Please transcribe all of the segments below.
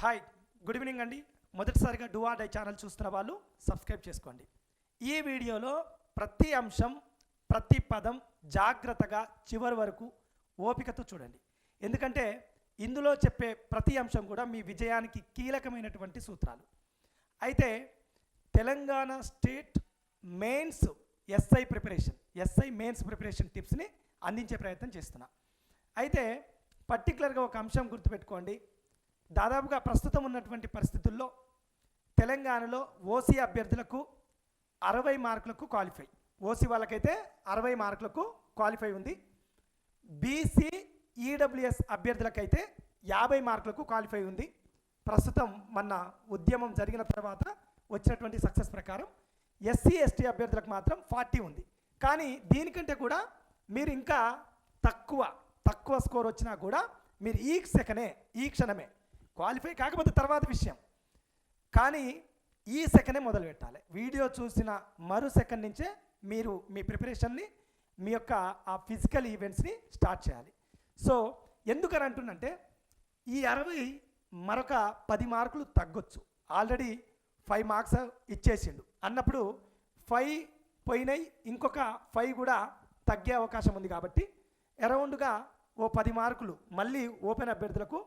Hi good evening అండి. మొదటిసారిగా do or die channel చూస్తున్న వాళ్ళు సబ్స్క్రైబ్ చేసుకోండి. ఈ వీడియోలో ప్రతి అంశం ప్రతి పదం జాగ్రత్తగా చివరి వరకు ఓపికతో చూడండి. ఎందుకంటే ఇందులో చెప్పే ప్రతి అంశం కూడా మీ విజయానికి కీలకమైనటువంటి సూత్రాలు. అయితే Telangana state mains SI preparation SI mains preparation టిప్స్ని అందించే ప్రయత్నం చేస్తున్నా. అయితే పర్టికులర్గా ఒక అంశం గుర్తుపెట్టుకోండి. దాదాపుగా ప్రస్తుతం ఉన్నటువంటి పరిస్థితుల్లో తెలంగాణలో ఓసీ అభ్యర్థులకు అరవై మార్కులకు క్వాలిఫై. ఓసీ వాళ్ళకైతే అరవై మార్కులకు క్వాలిఫై ఉంది. బీసీ ఈడబ్ల్యూఎస్ అభ్యర్థులకైతే యాభై మార్కులకు క్వాలిఫై ఉంది. ప్రస్తుతం మన ఉద్యమం జరిగిన తర్వాత వచ్చినటువంటి సక్సెస్ ప్రకారం ఎస్సీ ఎస్టీ అభ్యర్థులకు మాత్రం ఫార్టీ ఉంది. కానీ దీనికంటే కూడా మీరు ఇంకా తక్కువ తక్కువ స్కోర్ వచ్చినా కూడా మీరు ఈ సెకనే ఈ క్షణమే క్వాలిఫై కాకపోతే తర్వాత విషయం. కానీ ఈ సెకండే మొదలు పెట్టాలి వీడియో చూసిన మరు సెకండ్ నుంచే మీరు మీ ప్రిపరేషన్ని మీ యొక్క ఆ ఫిజికల్ ఈవెంట్స్ని స్టార్ట్ చేయాలి. సో ఎందుకని అంటున్నంటే ఈ అరవై మరొక పది మార్కులు తగ్గొచ్చు. ఆల్రెడీ ఫైవ్ మార్క్స్ ఇచ్చేసిండు. అన్నప్పుడు ఫైవ్ పోయినాయి ఇంకొక ఫైవ్ కూడా తగ్గే అవకాశం ఉంది కాబట్టి అరౌండ్గా ఓ పది మార్కులు మళ్ళీ ఓపెన్ అభ్యర్థులకు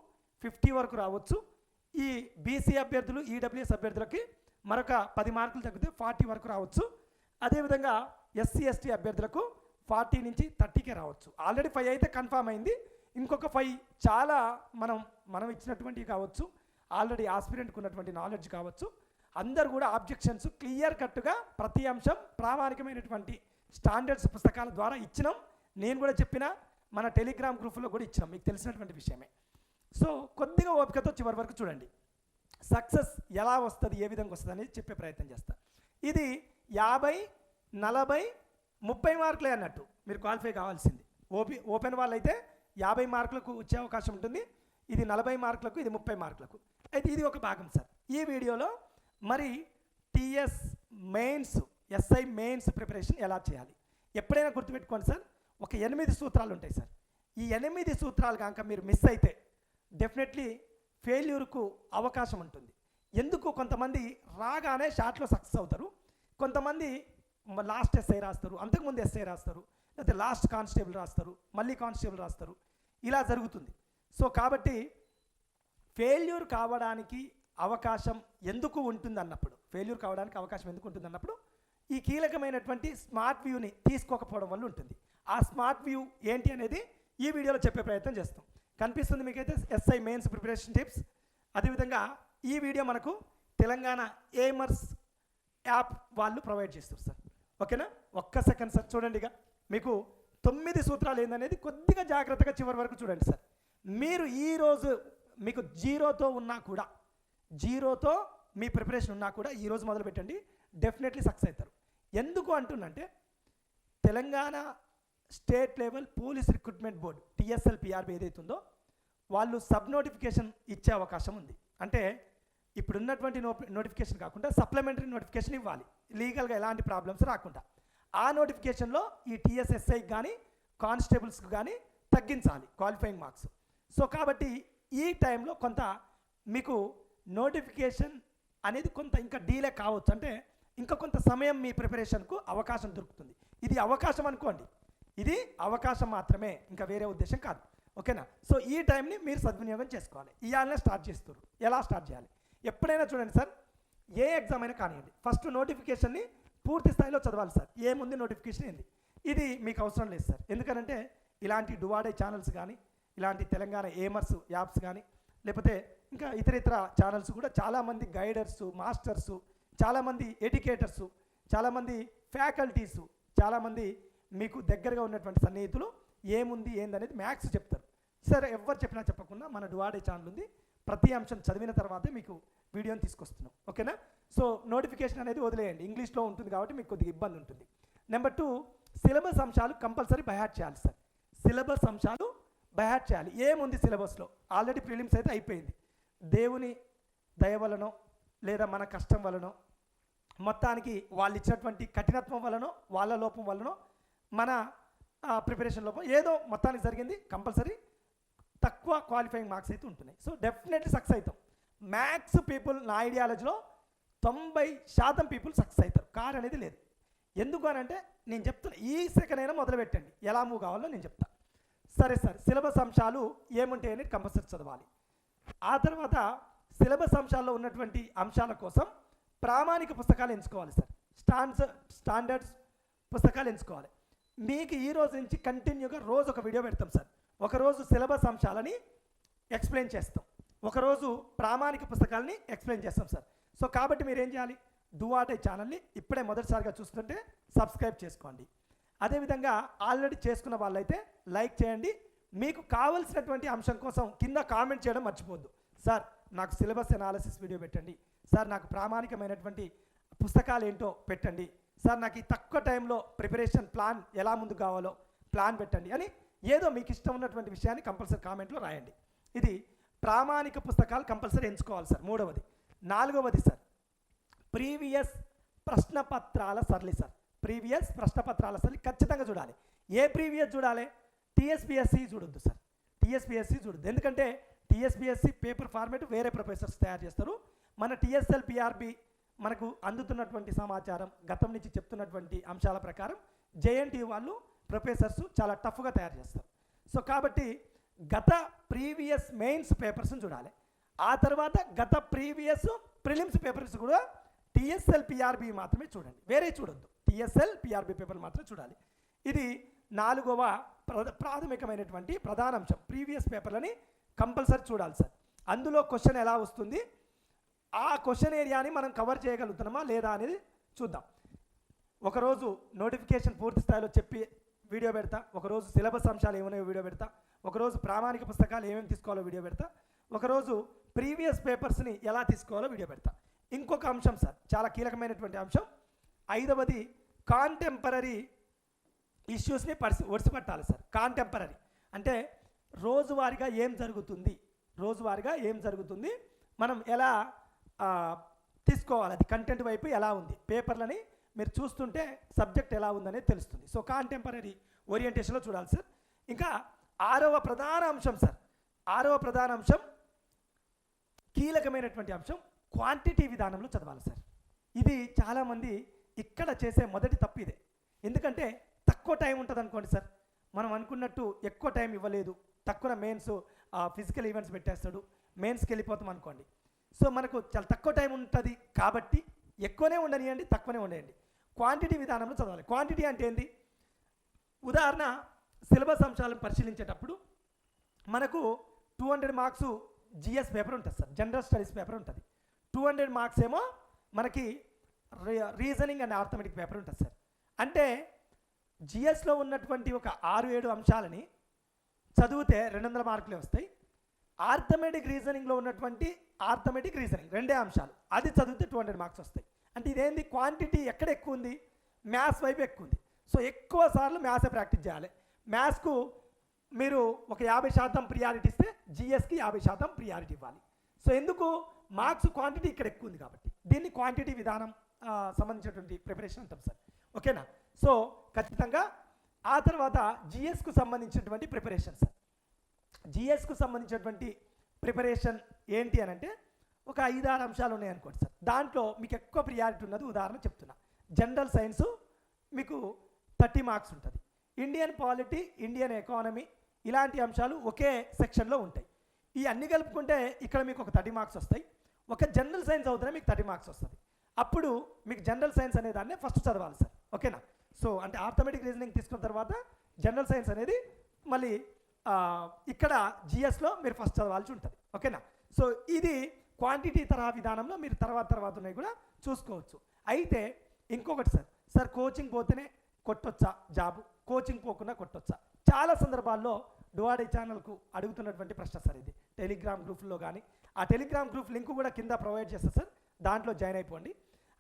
ఫిఫ్టీ వరకు రావచ్చు. ఈ బీసీ అభ్యర్థులు ఈడబ్ల్యూఎస్ అభ్యర్థులకి మరొక పది మార్కులు తగ్గితే ఫార్టీ వరకు రావచ్చు. అదేవిధంగా ఎస్సీ ఎస్టీ అభ్యర్థులకు ఫార్టీ నుంచి థర్టీకే రావచ్చు. ఆల్రెడీ ఫైవ్ అయితే కన్ఫామ్ అయింది. ఇంకొక ఫైవ్ చాలా మనం మనం ఇచ్చినటువంటివి కావచ్చు. ఆల్రెడీ ఆస్పిరెంట్కి ఉన్నటువంటి నాలెడ్జ్ కావచ్చు. అందరు కూడా ఆబ్జెక్షన్స్ క్లియర్ కట్గా ప్రతి అంశం ప్రామాణికమైనటువంటి స్టాండర్డ్స్ పుస్తకాల ద్వారా ఇచ్చినాం. నేను కూడా చెప్పిన మన టెలిగ్రామ్ గ్రూప్లో కూడా ఇచ్చినాం. మీకు తెలిసినటువంటి విషయమే. సో కొద్దిగా ఓపికతో చివరి వరకు చూడండి. సక్సెస్ ఎలా వస్తుంది ఏ విధంగా వస్తుంది అనేది చెప్పే ప్రయత్నం చేస్తా. ఇది యాభై నలభై ముప్పై మార్కులే అన్నట్టు మీరు క్వాలిఫై కావాల్సింది. ఓపి ఓపెన్ వాళ్ళైతే యాభై మార్కులకు వచ్చే అవకాశం ఉంటుంది. ఇది నలభై మార్కులకు ఇది ముప్పై మార్కులకు. అయితే ఇది ఒక భాగం సార్. ఈ వీడియోలో మరి TS mains SI mains preparation ఎలా చేయాలి? ఎప్పుడైనా గుర్తుపెట్టుకోండి సార్. ఒక ఎనిమిది సూత్రాలు ఉంటాయి సార్. ఈ ఎనిమిది సూత్రాలు కనుక మీరు మిస్ అయితే డెఫినెట్లీ ఫెయిల్యూర్కు అవకాశం ఉంటుంది. ఎందుకు? కొంతమంది రాగానే షార్ట్లో సక్సెస్ అవుతారు. కొంతమంది లాస్ట్ ఎస్ఐ రాస్తారు. అంతకుముందు ఎస్ఐ రాస్తారు. లేకపోతే లాస్ట్ కానిస్టేబుల్ రాస్తారు. మళ్ళీ కానిస్టేబుల్ రాస్తారు. ఇలా జరుగుతుంది. సో కాబట్టి ఫెయిల్యూర్ కావడానికి అవకాశం ఎందుకు ఉంటుంది అన్నప్పుడు ఫెయిల్యూర్ కావడానికి అవకాశం ఎందుకు ఉంటుంది అన్నప్పుడు ఈ కీలకమైనటువంటి స్మార్ట్ వ్యూని తీసుకోకపోవడం వల్ల ఉంటుంది. ఆ స్మార్ట్ వ్యూ ఏంటి అనేది ఈ వీడియోలో చెప్పే ప్రయత్నం చేస్తాం. కనిపిస్తుంది మీకైతే ఎస్ఐ మెయిన్స్ ప్రిపరేషన్ టిప్స్ అదేవిధంగా ఈ వీడియో మనకు తెలంగాణ ఏమర్స్ యాప్ వాళ్ళు ప్రొవైడ్ చేస్తారు సార్. ఓకేనా? ఒక్క సెకండ్ సార్ చూడండి ఇక. మీకు తొమ్మిది సూత్రాలు ఏందనేది కొద్దిగా జాగ్రత్తగా చివరి వరకు చూడండి సార్. మీరు ఈరోజు మీకు జీరోతో ఉన్నా కూడా జీరోతో మీ ప్రిపరేషన్ ఉన్నా కూడా ఈరోజు మొదలు పెట్టండి డెఫినెట్లీ సక్సెస్ అవుతారు. ఎందుకు అంటున్నంటే Telangana state level police recruitment board TSLPRB ఏదైతే ఏదైతుందో వాళ్ళు సబ్ నోటిఫికేషన్ ఇచ్చే అవకాశం ఉంది. అంటే ఇప్పుడున్నటువంటి నో నోటిఫికేషన్ కాకుండా సప్లిమెంటరీ నోటిఫికేషన్ ఇవ్వాలి. లీగల్గా ఎలాంటి ప్రాబ్లమ్స్ రాకుండా. ఆ నోటిఫికేషన్లో ఈ టీఎస్ఎస్ఐకి కానీ కానిస్టేబుల్స్కి కానీ తగ్గించాలి క్వాలిఫైయింగ్ మార్క్స్. సో కాబట్టి ఈ టైంలో కొంత మీకు నోటిఫికేషన్ అనేది కొంత ఇంకా డీలే కావచ్చు. అంటే ఇంకా కొంత సమయం మీ ప్రిపరేషన్కు అవకాశం దొరుకుతుంది. ఇది అవకాశం అనుకోండి. ఇది అవకాశం మాత్రమే ఇంకా వేరే ఉద్దేశం కాదు. ఓకేనా? సో ఈ టైంని మీరు సద్వినియోగం చేసుకోవాలి. ఇవాళనే స్టార్ట్ చేస్తారు ఎలా స్టార్ట్ చేయాలి? ఎప్పుడైనా చూడండి సార్ ఏ ఎగ్జామ్ అయినా కానివ్వండి. ఫస్ట్ నోటిఫికేషన్ని పూర్తి స్థాయిలో చదవాలి సార్. ఏముంది నోటిఫికేషన్ ఏంది? ఇది మీకు అవసరం లేదు సార్. ఎందుకంటే ఇలాంటి డువాడే ఛానల్స్ కానీ ఇలాంటి తెలంగాణ ఏమర్స్ యాప్స్ కానీ లేకపోతే ఇంకా ఇతర ఇతర ఛానల్స్ కూడా చాలామంది గైడర్స్ మాస్టర్స్ చాలామంది ఎడ్యుకేటర్స్ చాలామంది ఫ్యాకల్టీస్ చాలామంది మీకు దగ్గరగా ఉన్నటువంటి సన్నిహితులు ఏముంది ఏందనేది మ్యాథ్స్ చెప్తారు. సరే ఎవరు చెప్పినా చెప్పకుండా మన డువాడే ఛానల్ ఉంది ప్రతి అంశం చదివిన తర్వాతే మీకు వీడియోని తీసుకొస్తున్నాం. ఓకేనా? సో నోటిఫికేషన్ అనేది వదిలేయండి. ఇంగ్లీష్లో ఉంటుంది కాబట్టి మీకు కొద్దిగా ఇబ్బంది ఉంటుంది. నెంబర్ టూ సిలబస్ అంశాలు కంపల్సరీ బైహాట్ చేయాలి సార్. సిలబస్ అంశాలు బైహాట్ చేయాలి. ఏముంది సిలబస్లో? ఆల్రెడీ ప్రిలిమ్స్ అయితే అయిపోయింది. దేవుని దయ వలనో లేదా మన కష్టం వలనో మొత్తానికి వాళ్ళు ఇచ్చినటువంటి కఠినత్వం వలనో వాళ్ళ లోపం వలనో మన ప్రిపరేషన్ లోపం. ఏదో మొత్తానికి జరిగింది కంపల్సరీ తక్కువ క్వాలిఫైయింగ్ మార్క్స్ అయితే ఉంటున్నాయి. సో డెఫినెట్లీ సక్సెస్ అవుతాం. మ్యాథ్స్ పీపుల్ నా ఐడియాలజీలో తొంభై శాతం పీపుల్ సక్సెస్ అవుతారు. కార్ అనేది లేదు. ఎందుకు అని అంటే నేను చెప్తున్నా. ఈ సెకండ్ అయినా మొదలుపెట్టండి ఎలా మూవ్ కావాలో నేను చెప్తాను సరే సార్. సిలబస్ అంశాలు ఏముంటాయని కంపల్సరీ చదవాలి. ఆ తర్వాత సిలబస్ అంశాల్లో ఉన్నటువంటి అంశాల కోసం ప్రామాణిక పుస్తకాలు ఎంచుకోవాలి సార్. స్టాండ్స్ స్టాండర్డ్స్ పుస్తకాలు ఎంచుకోవాలి. మీకు ఈ రోజు నుంచి కంటిన్యూగా రోజు ఒక వీడియో పెడతాం సార్. ఒకరోజు సిలబస్ అంశాలని ఎక్స్ప్లెయిన్ చేస్తాం. ఒకరోజు ప్రామాణిక పుస్తకాలని ఎక్స్ప్లెయిన్ చేస్తాం సార్. సో కాబట్టి మీరు ఏం చేయాలి? దువాటే ఛానల్ని ఇప్పుడే మొదటిసారిగా చూస్తుంటే సబ్స్క్రైబ్ చేసుకోండి. అదేవిధంగా ఆల్రెడీ చేసుకున్న వాళ్ళైతే లైక్ చేయండి. మీకు కావలసినటువంటి అంశం కోసం కింద కామెంట్ చేయడం మర్చిపోద్దు సార్ నాకు సిలబస్ ఎనాలిసిస్ వీడియో పెట్టండి. సార్ నాకు ప్రామాణికమైనటువంటి పుస్తకాలు ఏంటో పెట్టండి. సార్ నాకు ఈ తక్కువ టైంలో ప్రిపరేషన్ ప్లాన్ ఎలా ముందు కావాలో ప్లాన్ పెట్టండి అని ఏదో మీకు ఇష్టం ఉన్నటువంటి విషయాన్ని కంపల్సరీ కామెంట్లో రాయండి. ఇది ప్రామాణిక పుస్తకాలు కంపల్సరీ ఎంచుకోవాలి సార్. మూడవది. నాలుగవది సార్. ప్రీవియస్ ప్రశ్నపత్రాల సరళి సార్. ప్రీవియస్ ప్రశ్నపత్రాల సరళి ఖచ్చితంగా చూడాలి. ఏ ప్రీవియస్ చూడాలి? టీఎస్పిఎస్సి చూడొద్దు సార్. టీఎస్పిఎస్సి చూడొద్దు. ఎందుకంటే టీఎస్పిఎస్సి పేపర్ ఫార్మేట్ వేరే ప్రొఫెసర్స్ తయారు చేస్తారు. మన టీఎస్ఎల్ పిఆర్బి మనకు అందుతున్నటువంటి సమాచారం గతం నుంచి చెప్తున్నటువంటి అంశాల ప్రకారం జేఎన్టీ వాళ్ళు ప్రొఫెసర్స్ చాలా టఫ్గా తయారు చేస్తారు. సో కాబట్టి గత ప్రీవియస్ మెయిన్స్ పేపర్స్ని చూడాలి. ఆ తర్వాత గత ప్రీవియస్ ప్రిలిమ్స్ పేపర్స్ కూడా టీఎస్ఎల్ పిఆర్బి మాత్రమే చూడండి. వేరే చూడొద్దు. టీఎస్ఎల్ పిఆర్బి పేపర్ మాత్రమే చూడాలి. ఇది నాలుగవ ప్ర- ప్రాథమికమైనటువంటి ప్రధాన అంశం. ప్రీవియస్ పేపర్లని కంపల్సరీ చూడాలి సార్. అందులో క్వశ్చన్ ఎలా వస్తుంది? ఆ క్వశ్చన్ ఏరియాని మనం కవర్ చేయగలుగుతున్నామా లేదా అనేది చూద్దాం. ఒకరోజు నోటిఫికేషన్ పూర్తి స్థాయిలో చెప్పి వీడియో పెడతా ఒకరోజు సిలబస్ అంశాలు ఏమైనా వీడియో పెడతా ఒకరోజు ప్రామాణిక పుస్తకాలు ఏమేమి తీసుకోవాలో వీడియో పెడతా ఒకరోజు ప్రీవియస్ పేపర్స్ని ఎలా తీసుకోవాలో వీడియో పెడతా. ఇంకొక అంశం సార్ చాలా కీలకమైనటువంటి అంశం. ఐదవది కాంటెంపరీ ఇష్యూస్ని పరిసి ఒడిసిపట్టాలి సార్. కాంటెంపరీ అంటే రోజువారీగా ఏం జరుగుతుంది? రోజువారీగా ఏం జరుగుతుంది? మనం ఎలా తీసుకోవాలి. అది కంటెంట్ వైపు ఎలా ఉంది? పేపర్లని మీరు చూస్తుంటే సబ్జెక్ట్ ఎలా ఉందనేది తెలుస్తుంది. సో కాంటెంపరీ ఓరియంటేషన్లో చూడాలి సార్. ఇంకా ఆరవ ప్రధాన అంశం సార్. ఆరవ ప్రధాన అంశం కీలకమైనటువంటి అంశం క్వాంటిటీ విధానంలో చదవాలి సార్. ఇది చాలామంది ఇక్కడ చేసే మొదటి తప్పు ఇదే. ఎందుకంటే తక్కువ టైం ఉంటుంది అనుకోండి సార్. మనం అనుకున్నట్టు ఎక్కువ టైం ఇవ్వలేదు. తక్కువ మెయిన్స్ ఫిజికల్ ఈవెంట్స్ పెట్టేస్తాడు. మెయిన్స్కి వెళ్ళిపోతాం అనుకోండి. సో మనకు చాలా తక్కువ టైం ఉంటుంది కాబట్టి ఎక్కువనే ఉండనియండి తక్కువనే ఉండేయండి క్వాంటిటీ విధానంలో చదవాలి. క్వాంటిటీ అంటే ఏంది? ఉదాహరణ సిలబస్ అంశాలను పరిశీలించేటప్పుడు మనకు two hundred marks GS paper ఉంటుంది సార్. జనరల్ స్టడీస్ పేపర్ ఉంటుంది. టూ హండ్రెడ్ మార్క్స్ ఏమో మనకి రీజనింగ్ అండ్ ఆర్థమెటిక్ పేపర్ ఉంటుంది సార్. అంటే జిఎస్లో ఉన్నటువంటి ఒక ఆరు ఏడు అంశాలని చదివితే రెండు వందల మార్కులే వస్తాయి. ఆర్థమెటిక్ రీజనింగ్లో ఉన్నటువంటి ఆర్థమెటిక్ రీజనింగ్ రెండే అంశాలు. అది చదివితే టూ హండ్రెడ్ మార్క్స్ వస్తాయి. అంటే ఇదేంది? క్వాంటిటీ ఎక్కడ ఎక్కువ ఉంది? మ్యాథ్స్ వైపు ఎక్కువ ఉంది. సో ఎక్కువ సార్లు మ్యాథ్సే ప్రాక్టీస్ చేయాలి. మ్యాథ్స్కు మీరు ఒక యాభై శాతం ప్రియారిటీ ఇస్తే జిఎస్కి యాభై శాతం ప్రియారిటీ ఇవ్వాలి. సో ఎందుకు? మార్క్స్ క్వాంటిటీ ఇక్కడ ఎక్కువ ఉంది కాబట్టి. దీన్ని క్వాంటిటీ విధానం సంబంధించినటువంటి ప్రిపరేషన్ అంటాం సార్. ఓకేనా సో ఖచ్చితంగా ఆ తర్వాత జిఎస్కు సంబంధించినటువంటి ప్రిపరేషన్ సార్. జిఎస్కు సంబంధించినటువంటి ప్రిపరేషన్ ఏంటి అని అంటే ఒక ఐదారు అంశాలు ఉన్నాయనుకోండి సార్. దాంట్లో మీకు ఎక్కువ ప్రియారిటీ ఉన్నది ఉదాహరణ చెప్తున్నా. జనరల్ సైన్స్ మీకు థర్టీ మార్క్స్ ఉంటుంది. ఇండియన్ పాలిటీ ఇండియన్ ఎకానమీ ఇలాంటి అంశాలు ఒకే సెక్షన్లో ఉంటాయి. ఈ అన్ని కలుపుకుంటే ఇక్కడ మీకు ఒక థర్టీ మార్క్స్ వస్తాయి. ఒక జనరల్ సైన్స్ అవుతేనే మీకు థర్టీ మార్క్స్ వస్తుంది. అప్పుడు మీకు జనరల్ సైన్స్ అనే దాన్ని ఫస్ట్ చదవాలి సార్. ఓకేనా? సో అంటే ఆర్థమెటిక్ రీజనింగ్ తీసుకున్న తర్వాత జనరల్ సైన్స్ అనేది మళ్ళీ ఇక్కడ జిఎస్లో మీరు ఫస్ట్ చదవాల్సి ఉంటుంది. ఓకేనా సో ఇది క్వాంటిటీ తరహా విధానంలో మీరు తర్వాత తర్వాత ఉన్నాయి కూడా చూసుకోవచ్చు. అయితే ఇంకొకటి సార్ సార్ కోచింగ్ పోతేనే కొట్టొచ్చా జాబ్ కోచింగ్ పోకుండా కొట్టొచ్చా? చాలా సందర్భాల్లో డువాడే ఛానల్కు అడుగుతున్నటువంటి ప్రశ్న సార్ ఇది. టెలిగ్రామ్ గ్రూప్లో కానీ ఆ టెలిగ్రామ్ గ్రూప్ లింక్ కూడా కింద ప్రొవైడ్ చేస్తా సార్. దాంట్లో జాయిన్ అయిపోండి.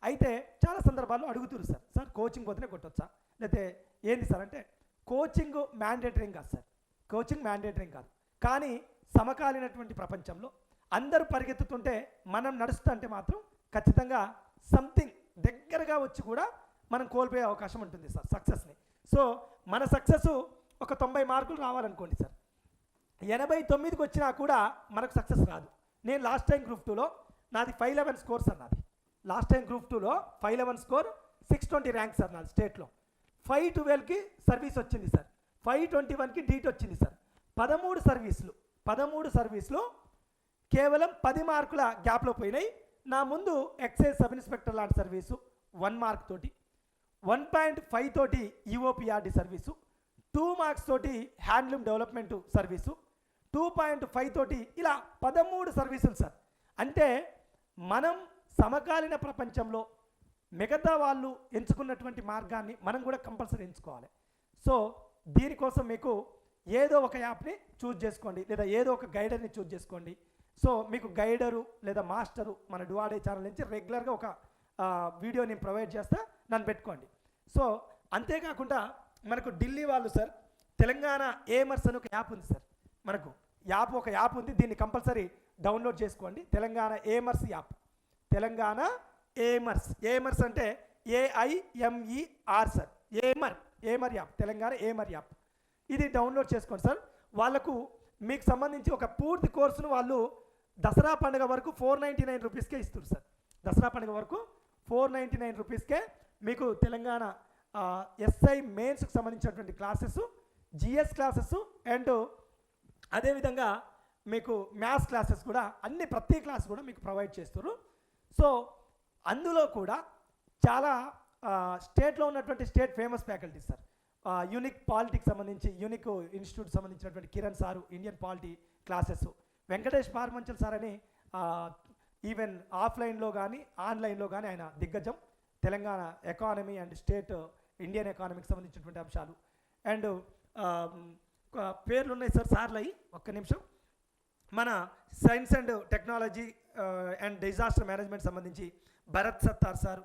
అయితే చాలా సందర్భాల్లో అడుగుతున్నారు సార్ సార్ కోచింగ్ పోతేనే కొట్టొచ్చా? లేకపోతే ఏంది సార్ అంటే కోచింగ్ మ్యాండేటరీ కాదు సార్. కోచింగ్ మ్యాండేటరీ కాదు. కానీ సమకాలీనటువంటి ప్రపంచంలో అందరూ పరిగెత్తుతుంటే మనం నడుస్తుంటే మాత్రం ఖచ్చితంగా సంథింగ్ దగ్గరగా వచ్చి కూడా మనం కోల్పోయే అవకాశం ఉంటుంది సార్ సక్సెస్ని సో మన సక్సెస్ ఒక తొంభై మార్కులు రావాలనుకోండి సార్. ఎనభై తొమ్మిదికి వచ్చినా కూడా మనకు సక్సెస్ రాదు. నేను లాస్ట్ టైం గ్రూప్ టూలో నాది ఫైవ్ లెవెన్ స్కోర్ సార్ నాది. లాస్ట్ టైం గ్రూప్ టూలో five eleven score six twenty rank sir నాది స్టేట్లో ఫైవ్ ట్వెల్వ్కి సర్వీస్ వచ్చింది సార్. ఫైవ్ ట్వంటీ వన్కి డీట్ వచ్చింది సార్. పదమూడు సర్వీసులు పదమూడు సర్వీసులు కేవలం పది మార్కుల గ్యాప్లో పోయినాయి. నా ముందు ఎక్సైజ్ సబ్ ఇన్స్పెక్టర్ లాంటి సర్వీసు వన్ మార్క్ తోటి. వన్ పాయింట్ ఫైవ్ తోటి ఈఓపిఆర్డి సర్వీసు టూ మార్క్స్ తోటి handloom development service two point five తోటి ఇలా పదమూడు సర్వీసులు సార్. అంటే మనం సమకాలీన ప్రపంచంలో మిగతా వాళ్ళు ఎంచుకున్నటువంటి మార్గాన్ని మనం కూడా కంపల్సరీ ఎంచుకోవాలి. సో దీనికోసం మీకు ఏదో ఒక యాప్ని చూజ్ చేసుకోండి లేదా ఏదో ఒక గైడర్ని చూజ్ చేసుకోండి. సో మీకు గైడరు లేదా మాస్టరు మన డువాడే ఛానల్ నుంచి రెగ్యులర్గా ఒక వీడియో నేను ప్రొవైడ్ చేస్తా నన్ను పెట్టుకోండి. సో అంతేకాకుండా మనకు ఢిల్లీ వాళ్ళు సార్ తెలంగాణ ఏమర్స్ అని ఒక యాప్ ఉంది సార్. మనకు యాప్ ఒక యాప్ ఉంది దీన్ని కంపల్సరీ డౌన్లోడ్ చేసుకోండి. Telangana Aimers app. Telangana Aimers. Aimers అంటే AIMER sir. Aimer. Aimer app? Telangana Aimer app? ఇది డౌన్లోడ్ చేసుకోండి సార్. వాళ్ళకు మీకు సంబంధించి ఒక పూర్తి కోర్సును వాళ్ళు దసరా పండుగ వరకు ఫోర్ నైంటీ నైన్ రూపీస్కే ఇస్తారు సార్. దసరా పండుగ వరకు ఫోర్ నైంటీ నైన్ రూపీస్కే మీకు తెలంగాణ ఎస్ఐ మెయిన్స్కి సంబంధించినటువంటి క్లాసెస్ జిఎస్ క్లాసెస్ అండ్ అదేవిధంగా మీకు మ్యాథ్స్ క్లాసెస్ కూడా అన్ని ప్రతి క్లాస్ కూడా మీకు ప్రొవైడ్ చేస్తారు సో అందులో కూడా చాలా స్టేట్లో ఉన్నటువంటి state famous faculty sir. Unique politics సంబంధించి యూనిక్ ఇన్స్టిట్యూట్ సంబంధించినటువంటి Kiran sir Indian polity classes. Venkatesh Parmanchal sir అని ఈవెన్ ఆఫ్లైన్లో కానీ ఆన్లైన్లో కానీ ఆయన దిగ్గజం. Telangana economy and state Indian ఎకానమీకి సంబంధించినటువంటి అంశాలు. అండ్ పేర్లు ఉన్నాయి సార్ సార్లు అయ్యి ఒక్క నిమిషం. మన science and technology and disaster management సంబంధించి భరత్ సత్తార్ సార్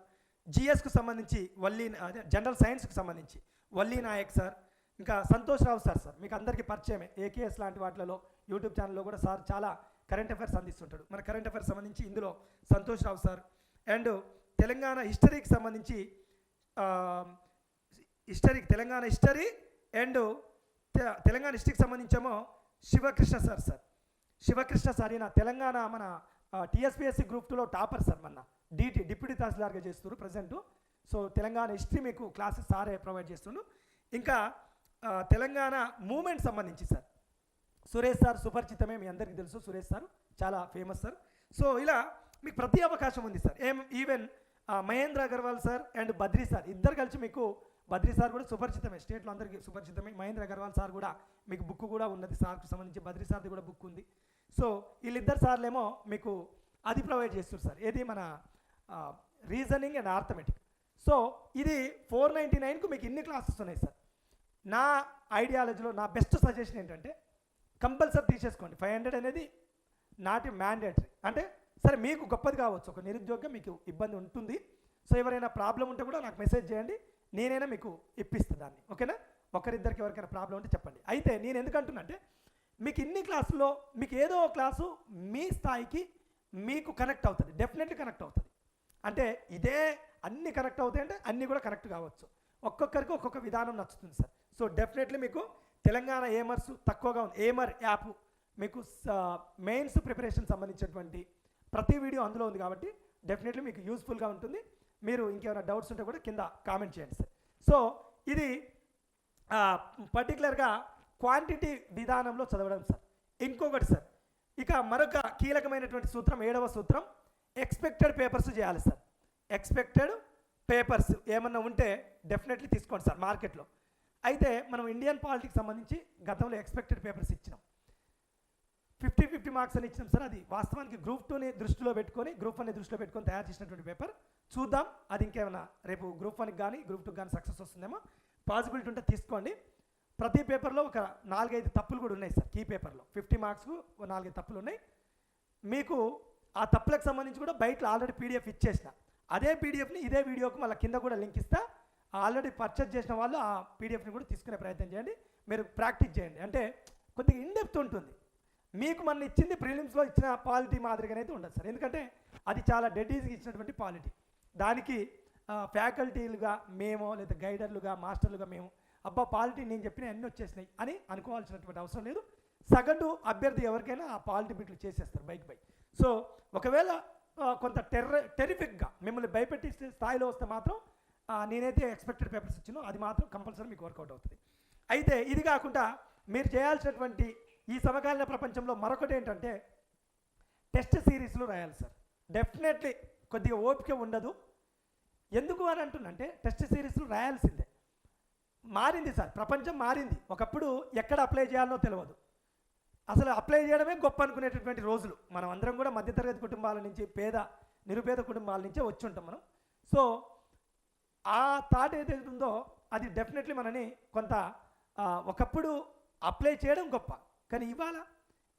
జిఎస్కు సంబంధించి వల్లీ అదే జనరల్ సైన్స్కి సంబంధించి. వల్లీ నాయక్ సార్ ఇంకా సంతోష్ రావు సార్ సార్. మీకు అందరికీ పరిచయమే. ఏకేఎస్ లాంటి వాటిలలో యూట్యూబ్ ఛానల్లో కూడా సార్ చాలా కరెంట్ అఫైర్స్ అందిస్తుంటాడు. మన కరెంట్ అఫైర్స్ సంబంధించి ఇందులో సంతోష్ రావు సార్. అండ్ తెలంగాణ హిస్టరీకి సంబంధించి హిస్టరీ తెలంగాణ హిస్టరీ అండ్ తె- తెలంగాణ హిస్టరీకి సంబంధించేమో Shivakrishna sir sir. Shivakrishna sir ఈయన తెలంగాణ మన టీఎస్పీఎస్సీ గ్రూప్ టూలో టాపర్ సార్ మొన్న. డిటి డిప్యూటీ తహసీల్దార్గా చేస్తున్నారు ప్రజెంట్ సో తెలంగాణ హిస్టరీ మీకు క్లాసెస్ సారే ప్రొవైడ్ చేస్తుండ్రు. ఇంకా తెలంగాణ మూమెంట్ సంబంధించి సార్. సురేష్ సార్ సుపరిచితమే మీ అందరికీ తెలుసు సురేష్ సార్. చాలా ఫేమస్ సార్. సో ఇలా మీకు ప్రతి అవకాశం ఉంది సార్. ఏం even Mahendra Agarwal sir and Badri sir. ఇద్దరు కలిసి మీకు బద్రీ సార్ కూడా సుపరిచితమే. స్టేట్లో అందరికీ సుపరిచితమే. మహేంద్ర అగర్వాల్ సార్ కూడా మీకు బుక్ కూడా ఉన్నది సార్కు సంబంధించి. బద్రీ సార్ది కూడా బుక్ ఉంది. సో వీళ్ళిద్దరు సార్లేమో మీకు అది ప్రొవైడ్ చేస్తారు సార్. ఏది మన రీజనింగ్ అండ్ ఆర్థమెటిక్ సో ఇది ఫోర్ నైంటీ నైన్కు మీకు ఇన్ని క్లాసెస్ ఉన్నాయి సార్. నా ఐడియాలజీలో నా బెస్ట్ సజెషన్ ఏంటంటే కంపల్సరీ తీసేసుకోండి. ఫైవ్ హండ్రెడ్ అనేది నాట్ మ్యాండేటరీ అంటే సరే మీకు గొప్పది కావచ్చు. ఒక నిరుద్యోగం మీకు ఇబ్బంది ఉంటుంది. సో ఎవరైనా ప్రాబ్లం ఉంటే కూడా నాకు మెసేజ్ చేయండి. నేనైనా మీకు ఇప్పిస్తాను దాన్ని. ఓకేనా? ఒకరిద్దరికి ఎవరికైనా ప్రాబ్లం ఉంటే చెప్పండి. అయితే నేను ఎందుకంటున్నా అంటే మీకు ఇన్ని క్లాసుల్లో మీకు ఏదో ఒక క్లాసు మీ స్థాయికి మీకు కనెక్ట్ అవుతుంది. డెఫినెట్లీ కనెక్ట్ అవుతుంది. అంటే ఇదే అన్ని కనెక్ట్ అవుతాయి అంటే అన్నీ కూడా కనెక్ట్ కావచ్చు. ఒక్కొక్కరికి ఒక్కొక్క విధానం నచ్చుతుంది సార్. సో డెఫినెట్లీ మీకు తెలంగాణ ఏమర్స్ తక్కువగా ఉంది. ఏమర్ యాప్ మీకు మెయిన్స్ ప్రిపరేషన్ సంబంధించినటువంటి ప్రతి వీడియో అందులో ఉంది కాబట్టి డెఫినెట్లీ మీకు యూస్ఫుల్గా ఉంటుంది. మీరు ఇంకేమైనా డౌట్స్ ఉంటే కూడా కింద కామెంట్ చేయండి సార్. సో ఇది పర్టికులర్గా క్వాంటిటీ విధానంలో చదవడం సార్. ఇంకొకటి సార్ ఇక మరొక కీలకమైనటువంటి సూత్రం ఏడవ సూత్రం ఎక్స్పెక్టెడ్ పేపర్స్ చేయాలి సార్. ఎక్స్పెక్టెడ్ పేపర్స్ ఏమన్నా ఉంటే డెఫినెట్లీ తీసుకోండి సార్ మార్కెట్లో. అయితే మనం ఇండియన్ పాలిటిక్స్ సంబంధించి గతంలో ఎక్స్పెక్టెడ్ పేపర్స్ ఇచ్చినాం. ఫిఫ్టీ ఫిఫ్టీ మార్క్స్ అని ఇచ్చినాం సార్ అది. వాస్తవానికి గ్రూప్ టూని దృష్టిలో పెట్టుకొని గ్రూప్ వన్ని దృష్టిలో పెట్టుకొని తయారు చేసినటువంటి పేపర్ చూద్దాం అది ఇంకేమైనా రేపు గ్రూప్ వన్కి కానీ గ్రూప్ టూకి కానీ సక్సెస్ వస్తుందేమో. పాసిబిలిటీ ఉంటే తీసుకోండి. ప్రతి పేపర్లో ఒక నాలుగైదు తప్పులు కూడా ఉన్నాయి సార్ కీ పేపర్లో. ఫిఫ్టీ మార్క్స్కు నాలుగైదు తప్పులు ఉన్నాయి. మీకు ఆ తప్పులకు సంబంధించి కూడా బయట ఆల్రెడీ పీడిఎఫ్ ఇచ్చేసిన. అదే పీడిఎఫ్ని ఇదే వీడియోకి మళ్ళీ కింద కూడా లింక్ ఇస్తా. ఆల్రెడీ పర్చేజ్ చేసిన వాళ్ళు ఆ పీడిఎఫ్ని కూడా తీసుకునే ప్రయత్నం చేయండి. మీరు ప్రాక్టీస్ చేయండి. అంటే కొద్దిగా ఇన్డెప్త్ ఉంటుంది. మీకు మన ఇచ్చింది ప్రిలిమ్స్లో ఇచ్చిన పాలిటీ మాదిరిగానే అయితే ఉండదు సార్. ఎందుకంటే అది చాలా డెడ్ ఈజీగా ఇచ్చినటువంటి పాలిటీ. దానికి ఫ్యాకల్టీలుగా మేము లేదా గైడర్లుగా మాస్టర్లుగా మేము అబ్బా పాలిటీ నేను చెప్పిన అన్నీ వచ్చేసినాయి అని అనుకోవాల్సినటువంటి అవసరం లేదు. సగటు అభ్యర్థి ఎవరికైనా ఆ పాలిటీ బిట్లు చేసేస్తారు బైక్ బై. సో ఒకవేళ కొంత టెర్ర టెరిఫిక్గా మిమ్మల్ని భయపెట్టి స్థాయిలో వస్తే మాత్రం నేనైతే ఎక్స్పెక్టెడ్ పేపర్స్ ఇచ్చినో అది మాత్రం కంపల్సరీ మీకు వర్కౌట్ అవుతుంది. అయితే ఇది కాకుండా మీరు చేయాల్సినటువంటి ఈ సమకాలీన ప్రపంచంలో మరొకటి ఏంటంటే టెస్ట్ సిరీస్లు రాయాలి సార్. డెఫినెట్లీ కొద్దిగా ఓపిక ఉండదు. ఎందుకు అని అంటున్నంటే టెస్ట్ సిరీస్లు రాయాల్సిందే. మారింది సార్ ప్రపంచం మారింది. ఒకప్పుడు ఎక్కడ అప్లై చేయాలో తెలియదు అసలు అప్లై చేయడమే గొప్ప అనుకునేటటువంటి రోజులు. మనం అందరం కూడా మధ్యతరగతి కుటుంబాల నుంచి పేద నిరుపేద కుటుంబాల నుంచే వచ్చి ఉంటాం మనం. సో ఆ థాట్ ఏదైతే ఉందో అది డెఫినెట్లీ మనని కొంత ఒకప్పుడు అప్లై చేయడం గొప్ప. కానీ ఇవాళ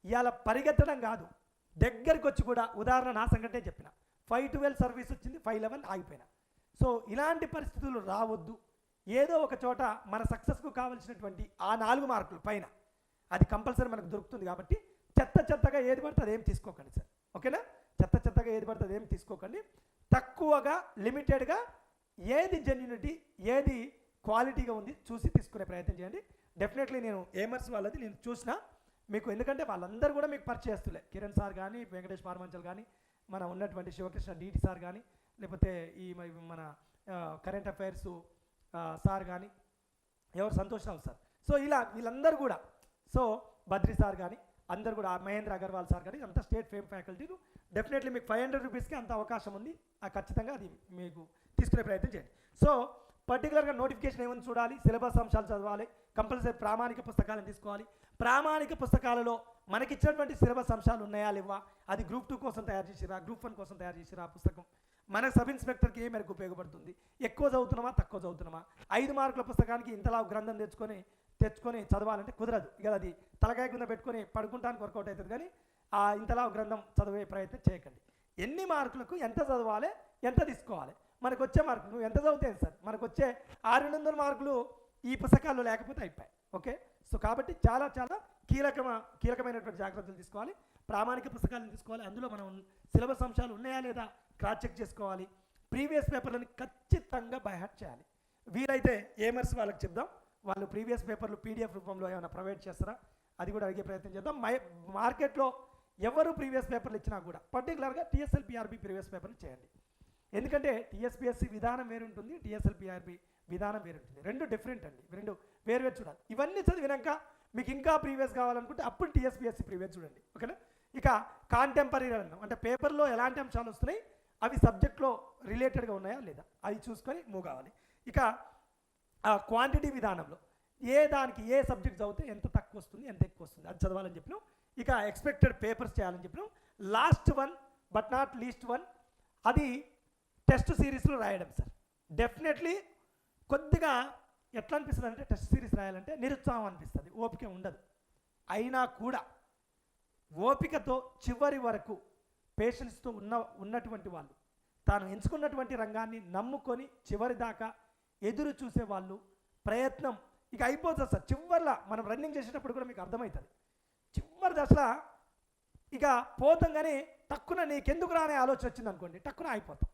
ఇవాళ పరిగెత్తడం కాదు. దగ్గరికి వచ్చి కూడా ఉదాహరణ నా సంఘటనే చెప్పిన. ఫైవ్ ట్వెల్వ్ సర్వీస్ వచ్చింది ఫైవ్ లెవెన్ ఆగిపోయినా. సో ఇలాంటి పరిస్థితులు రావద్దు. ఏదో ఒక చోట మన సక్సెస్కు కావలసినటువంటి ఆ నాలుగు మార్కులు పైన అది కంపల్సరీ మనకు దొరుకుతుంది కాబట్టి చెత్త చెత్తగా ఏది పడితే అదేం తీసుకోకండి సార్. ఓకేనా? చెత్త చెత్తగా ఏది పడితే ఏం తీసుకోకండి. తక్కువగా లిమిటెడ్గా ఏది జెన్యునిటీ ఏది క్వాలిటీగా ఉంది చూసి తీసుకునే ప్రయత్నం చేయండి. డెఫినెట్లీ నేను ఏమర్స్ వాళ్ళది నేను చూసిన మీకు ఎందుకంటే వాళ్ళందరూ కూడా మీకు పరిచయస్తులే కిరణ్ సార్ కానీ వెంకటేష్ పార్మంచల్ కానీ మన ఉన్నటువంటి శివకృష్ణ డిటి సార్ కానీ లేకపోతే ఈ మ- మన కరెంట్ అఫైర్స్ సార్ కానీ ఎవరు సంతోషరావు సార్. సో ఇలా వీళ్ళందరూ కూడా సో బద్రి సార్ కానీ అందరు కూడా మహేంద్ర అగర్వాల్ సార్ కానీ అంతా స్టేట్ ఫేమ్ ఫ్యాకల్టీలు. డెఫినెట్లీ మీకు ఫైవ్ హండ్రెడ్ రూపీస్కి అంత అవకాశం ఉంది. ఆ ఖచ్చితంగా అది మీకు తీసుకునే ప్రయత్నం చేయండి. సో పర్టికులర్గా నోటిఫికేషన్ ఏమైనా చూడాలి సిలబస్ అంశాలు చదవాలి కంపల్సరీ ప్రామాణిక పుస్తకాలను తీసుకోవాలి. ప్రామాణిక పుస్తకాలలో మనకిచ్చినటువంటి సిలబస్ అంశాలు ఉన్నాయా లేవా? అది గ్రూప్ టూ కోసం తయారు చేసిరా గ్రూప్ వన్ కోసం తయారు చేసిరా పుస్తకం? మన సబ్ ఇన్స్పెక్టర్కి ఏ మేరకు ఉపయోగపడుతుంది? ఎక్కువ చదువుతున్నామా తక్కువ చదువుతున్నామా? ఐదు మార్కుల పుస్తకానికి ఇంతలా గ్రంథం తెచ్చుకొని తెచ్చుకొని చదవాలంటే కుదరదు. ఇక అది తలకాయ కింద పెట్టుకొని పడుకుంటానికి వర్కౌట్ అవుతుంది కానీ ఆ ఇంతలా గ్రంథం చదివే ప్రయత్నం చేయకండి. ఎన్ని మార్కులకు ఎంత చదవాలి ఎంత తీసుకోవాలి? మనకు వచ్చే మార్కులు నువ్వు ఎంత చదివితే సార్? మనకు వచ్చే ఆరు వందల మార్కులు ఈ పుస్తకాల్లో లేకపోతే అయిపోయాయి. ఓకే? సో కాబట్టి చాలా చాలా కీలకమ కీలకమైనటువంటి జాగ్రత్తలు తీసుకోవాలి. ప్రామాణిక పుస్తకాలను తీసుకోవాలి. అందులో మనం సిలబస్ అంశాలు ఉన్నాయా లేదా క్రాస్ చెక్ చేసుకోవాలి. ప్రీవియస్ పేపర్లను ఖచ్చితంగా బైహార్ట్ చేయాలి. వీలైతే ఏమర్స్ వాళ్ళకి చెప్దాం. వాళ్ళు ప్రీవియస్ పేపర్లు పీడిఎఫ్ రూపంలో ఏమైనా ప్రొవైడ్ చేస్తారా? అది కూడా అడిగే ప్రయత్నం చేద్దాం. మై మార్కెట్లో ఎవరు ప్రీవియస్ పేపర్లు ఇచ్చినా కూడా పర్టికులర్గా టీఎస్ఎల్ పిఆర్బి ప్రీవియస్ పేపర్లు చేయండి. ఎందుకంటే టీఎస్పిఎస్సి విధానం వేరుంటుంది టీఎస్ఎల్ పిఆర్బి విధానం వేరుంటుంది. రెండు డిఫరెంట్ అండి. రెండు వేరు వేరు చూడాలి. ఇవన్నీ చదివినాక మీకు ఇంకా ప్రీవియస్ కావాలనుకుంటే అప్పుడు టీఎస్పిఎస్సి ప్రీవియస్ చూడండి. ఓకేనా? ఇక కాంటెంపరీ అన్నాం అంటే పేపర్లో ఎలాంటి అంశాలు వస్తున్నాయి? అవి సబ్జెక్ట్లో రిలేటెడ్గా ఉన్నాయా లేదా? అవి చూసుకొని మూవ్ కావాలి ఇక ఆ క్వాంటిటీ విధానంలో ఏ దానికి ఏ సబ్జెక్ట్ చదివితే ఎంత తక్కువ వస్తుంది ఎంత ఎక్కువ వస్తుంది అది చదవాలని చెప్పినాం. ఇక ఎక్స్పెక్టెడ్ పేపర్స్ చేయాలని చెప్పినాం. Last one but not least one అది టెస్ట్ సిరీస్లో రాయడం సార్. డెఫినెట్లీ కొద్దిగా ఎట్లా అనిపిస్తుంది అంటే టెస్ట్ సిరీస్ రాయాలంటే నిరుత్సాహం అనిపిస్తుంది ఓపిక ఉండదు. అయినా కూడా ఓపికతో చివరి వరకు పేషెన్స్తో ఉన్న ఉన్నటువంటి వాళ్ళు. తాను ఎంచుకున్నటువంటి రంగాన్ని నమ్ముకొని చివరి దాకా ఎదురు చూసే వాళ్ళు ప్రయత్నం. ఇక అయిపోతుంది సార్ చివరిలో మనం రన్నింగ్ చేసేటప్పుడు కూడా మీకు అర్థమవుతుంది. చివరి దశలో ఇక పోతాం కానీ టక్కున నీకెందుకు రానే ఆలోచన వచ్చింది అనుకోండి టక్కున అయిపోతాం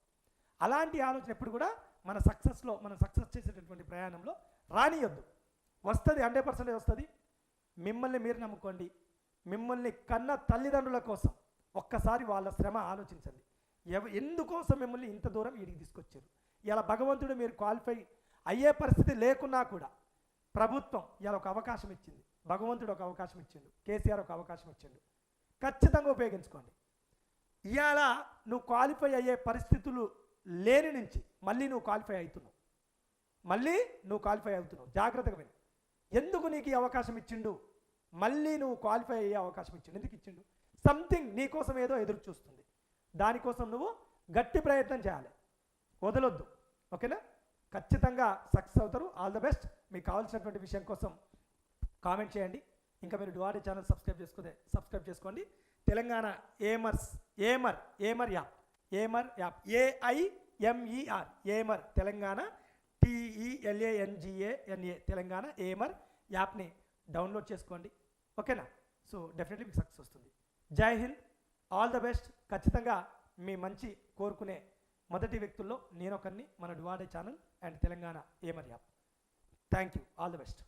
అలాంటి ఆలోచన ఎప్పుడు కూడా మన సక్సెస్లో మనం సక్సెస్ చేసేటటువంటి ప్రయాణంలో రానియొద్దు. వస్తుంది హండ్రెడ్ పర్సెంటేజ్ వస్తుంది. మిమ్మల్ని మీరు నమ్ముకోండి. మిమ్మల్ని కన్న తల్లిదండ్రుల కోసం ఒక్కసారి వాళ్ళ శ్రమ ఆలోచించండి. ఎవ ఎందుకోసం మిమ్మల్ని ఇంత దూరం వీడికి తీసుకొచ్చారు? ఇలా భగవంతుడు మీరు క్వాలిఫై అయ్యే పరిస్థితి లేకున్నా కూడా ప్రభుత్వం ఇలా ఒక అవకాశం ఇచ్చింది. భగవంతుడు ఒక అవకాశం ఇచ్చిండు. కేసీఆర్ ఒక అవకాశం ఇచ్చిండు. ఖచ్చితంగా ఉపయోగించుకోండి. ఇవాళ నువ్వు క్వాలిఫై అయ్యే పరిస్థితులు లేని నుంచి మళ్ళీ నువ్వు క్వాలిఫై అవుతున్నావు. మళ్ళీ నువ్వు క్వాలిఫై అవుతున్నావు. జాగ్రత్తగా విను. ఎందుకు నీకు ఈ అవకాశం ఇచ్చిండు? మళ్ళీ నువ్వు క్వాలిఫై అయ్యే అవకాశం ఇచ్చిండు. ఎందుకు ఇచ్చిండు? సంథింగ్ నీకోసం ఏదో ఎదురు చూస్తుంది. దానికోసం నువ్వు గట్టి ప్రయత్నం చేయాలి. వదలొద్దు. ఓకేనా? ఖచ్చితంగా సక్సెస్ అవుతారు. All the best. మీకు కావాల్సినటువంటి విషయం కోసం కామెంట్ చేయండి. ఇంకా మీరు డువారీ ఛానల్ సబ్స్క్రైబ్ చేసుకుంటే సబ్స్క్రైబ్ చేసుకోండి. Telangana Aimers Aimer Aimer app. Aimer app. AIMER Aimer Telangana. TELANGANA Telangana. Aimer యాప్ని డౌన్లోడ్ చేసుకోండి. ఓకేనా? సో డెఫినెట్లీ మీకు సక్సెస్ వస్తుంది. జై హింద్. ఆల్ ద బెస్ట్ ఖచ్చితంగా మీ మంచి కోరుకునే మొదటి వ్యక్తుల్లో నేనొకరిని మన డివాడే channel and Telangana Aimer app thank you all the best